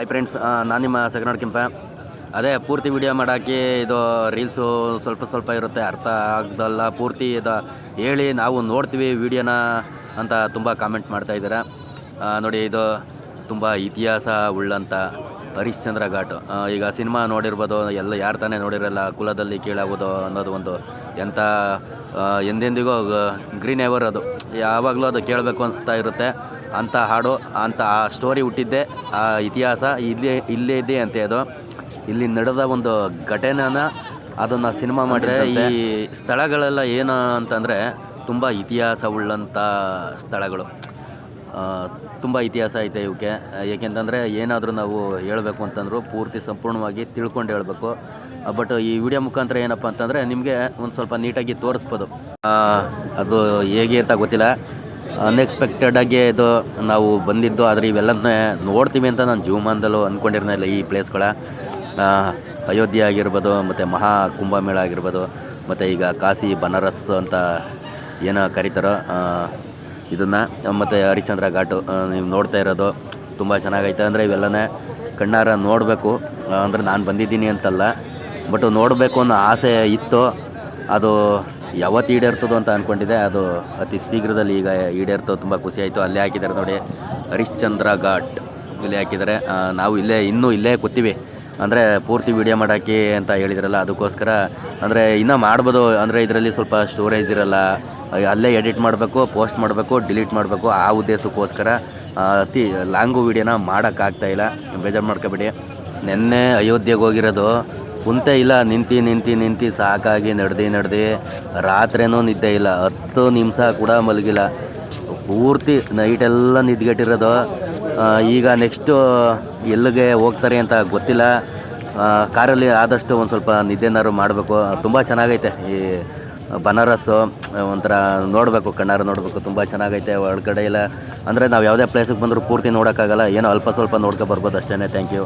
Hi friends ನಾನು ನಿಮ್ಮ second ಕೆಂಪ. ಅದೇ, ಪೂರ್ತಿ ವಿಡಿಯೋ ಮಾಡಾಕಿ ಇದು ರೀಲ್ಸು ಸ್ವಲ್ಪ ಸ್ವಲ್ಪ ಇರುತ್ತೆ, ಅರ್ಥ ಆಗ್ದಲ್ಲ. ಪೂರ್ತಿ ಇದು ಹೇಳಿ ನಾವು ನೋಡ್ತೀವಿ ವಿಡಿಯೋನ ಅಂತ ತುಂಬ ಕಾಮೆಂಟ್ ಮಾಡ್ತಾ ನೋಡಿ, ಇದು ತುಂಬ ಇತಿಹಾಸ ಉಳ್ಳಂಥ ಹರಿಶ್ಚಂದ್ರ ಘಾಟ್. ಈಗ ಸಿನಿಮಾ ನೋಡಿರ್ಬೋದು, ಎಲ್ಲ ಯಾರು ತಾನೇ ನೋಡಿರಲ್ಲ, ಕುಲದಲ್ಲಿ ಕೀಳಾಗೋದು ಅನ್ನೋದು ಒಂದು ಎಂಥ ಎಂದೆಂದಿಗೂ ಗ್ರೀನ್ ಎವರ್ ಅದು. ಯಾವಾಗಲೂ ಅದು ಕೇಳಬೇಕು ಅನಿಸ್ತಾ ಇರುತ್ತೆ. ಅಂಥ ಹಾಡು ಅಂತ ಆ ಸ್ಟೋರಿ ಹುಟ್ಟಿದ್ದೆ. ಆ ಇತಿಹಾಸ ಇಲ್ಲೇ ಇಲ್ಲೇ ಇದೆ ಅಂತ ಅದು ಇಲ್ಲಿ ನಡೆದ ಒಂದು ಘಟನೆನ ಅದನ್ನು ಸಿನಿಮಾ ಮಾಡಿದ್ರೆ ಈ ಸ್ಥಳಗಳೆಲ್ಲ ಏನು ಅಂತಂದರೆ ತುಂಬ ಇತಿಹಾಸ ಉಳ್ಳಂಥ ಸ್ಥಳಗಳು. ತುಂಬ ಇತಿಹಾಸ ಐತೆ ಇವಕ್ಕೆ ಏಕೆಂತಂದರೆ ಏನಾದರೂ ನಾವು ಹೇಳಬೇಕು ಅಂತಂದ್ರು ಪೂರ್ತಿ ಸಂಪೂರ್ಣವಾಗಿ ತಿಳ್ಕೊಂಡು ಹೇಳಬೇಕು. ಬಟ್ ಈ ವಿಡಿಯೋ ಮುಖಾಂತರ ಏನಪ್ಪ ಅಂತಂದರೆ ನಿಮಗೆ ಒಂದು ಸ್ವಲ್ಪ ನೀಟಾಗಿ ತೋರಿಸ್ಬೋದು. ಅದು ಹೇಗೆ ಅಂತ ಗೊತ್ತಿಲ್ಲ. ಅನ್ಎಕ್ಸ್ಪೆಕ್ಟೆಡ್ ಆಗಿ ಇದು ನಾವು ಬಂದಿದ್ದು. ಆದರೆ ಇವೆಲ್ಲನೇ ನೋಡ್ತೀವಿ ಅಂತ ನಾನು ಜೀವಮಾನದಲ್ಲೂ ಅಂದ್ಕೊಂಡಿರಲಿಲ್ಲ ಈ ಪ್ಲೇಸ್ಗಳ ಅಯೋಧ್ಯೆ ಆಗಿರ್ಬೋದು, ಮತ್ತು ಮಹಾ ಕುಂಭಮೇಳ ಆಗಿರ್ಬೋದು, ಮತ್ತು ಈಗ ಕಾಶಿ ಬನಾರಸ್ ಅಂತ ಏನೋ ಕರೀತಾರೋ ಇದನ್ನು. ಮತ್ತು ಹರಿಶ್ಚಂದ್ರ ಘಾಟು ನೀವು ನೋಡ್ತಾ ಇರೋದು ತುಂಬ ಚೆನ್ನಾಗೈತೆ. ಅಂದರೆ ಇವೆಲ್ಲನೇ ಕಣ್ಣಾರ ನೋಡಬೇಕು. ಅಂದರೆ ನಾನು ಬಂದಿದ್ದೀನಿ ಅಂತಲ್ಲ. ಬಟ್ ನೋಡಬೇಕು ಅನ್ನೋ ಆಸೆ ಇತ್ತು. ಅದು ಯಾವತ್ತು ಈಡೇರ್ತದೋ ಅಂತ ಅಂದ್ಕೊಂಡಿದ್ದೆ ಅದು ಅತಿ ಶೀಘ್ರದಲ್ಲಿ ಈಗ ಈಡೇರ್ತೋ ತುಂಬ ಖುಷಿ ಆಯಿತು. ಅಲ್ಲೇ ಹಾಕಿದ್ದಾರೆ ನೋಡಿ, ಹರಿಶ್ಚಂದ್ರ ಘಾಟ್ ಇಲ್ಲಿ ಹಾಕಿದ್ದಾರೆ. ನಾವು ಇಲ್ಲೇ, ಇನ್ನೂ ಇಲ್ಲೇ ಕೂತೀವಿ. ಅಂದರೆ ಪೂರ್ತಿ ವೀಡಿಯೋ ಮಾಡಾಕಿ ಅಂತ ಹೇಳಿದ್ರಲ್ಲ, ಅದಕ್ಕೋಸ್ಕರ ಅಂದರೆ ಇನ್ನೂ ಮಾಡ್ಬೋದು. ಅಂದರೆ ಇದರಲ್ಲಿ ಸ್ವಲ್ಪ ಸ್ಟೋರೇಜ್ ಇರಲ್ಲ. ಅಲ್ಲೇ ಎಡಿಟ್ ಮಾಡಬೇಕು ಪೋಸ್ಟ್ ಮಾಡಬೇಕು ಡಿಲೀಟ್ ಮಾಡಬೇಕು. ಆ ಉದ್ದೇಶಕ್ಕೋಸ್ಕರ ಅತಿ ಲಾಂಗು ವೀಡಿಯೋನ ಮಾಡೋಕ್ಕಾಗ್ತಾಯಿಲ್ಲ ಬೇಜಾರು ಮಾಡ್ಕೋಬೇಡಿ. ನಿನ್ನೆ ಅಯೋಧ್ಯೆಗೆ ಹೋಗಿರೋದು ಕುಂತೆ ಇಲ್ಲ, ನಿಂತು ನಿಂತು ನಿಂತು, ಸಾಕಾಗಿ ನಡೆದು ನಡೆದು, ರಾತ್ರಿನೂ ನಿದ್ದೆ ಇಲ್ಲ, ಹತ್ತು ನಿಮಿಷ ಕೂಡ ಮಲಗಿಲ್ಲ. ಪೂರ್ತಿ ನೈಟೆಲ್ಲ ನಿದ್ಗೆಟ್ಟಿರೋದು. ಈಗ ನೆಕ್ಸ್ಟು ಎಲ್ಲಿಗೆ ಹೋಗ್ತಾರೆ ಅಂತ ಗೊತ್ತಿಲ್ಲ. ಕಾರಲ್ಲಿ ಆದಷ್ಟು ಒಂದು ಸ್ವಲ್ಪ ನಿದ್ದೆನಾದ್ರು ಮಾಡಬೇಕು. ತುಂಬ ಚೆನ್ನಾಗೈತೆ ಈ ಬನಾರಸ್ಸು. ಒಂಥರ ನೋಡಬೇಕು, ಕಣ್ಣಾರು ನೋಡಬೇಕು, ತುಂಬ ಚೆನ್ನಾಗೈತೆ ಒಳಗಡೆ ಇಲ್ಲ ಅಂದರೆ ನಾವು ಯಾವುದೇ ಪ್ಲೇಸಿಗೆ ಬಂದರೂ ಪೂರ್ತಿ ನೋಡೋಕ್ಕಾಗಲ್ಲ, ಏನೋ ಅಲ್ಪ ಸ್ವಲ್ಪ ನೋಡ್ಕೊ ಬರ್ಬೋದು ಅಷ್ಟೇ ಥ್ಯಾಂಕ್ ಯು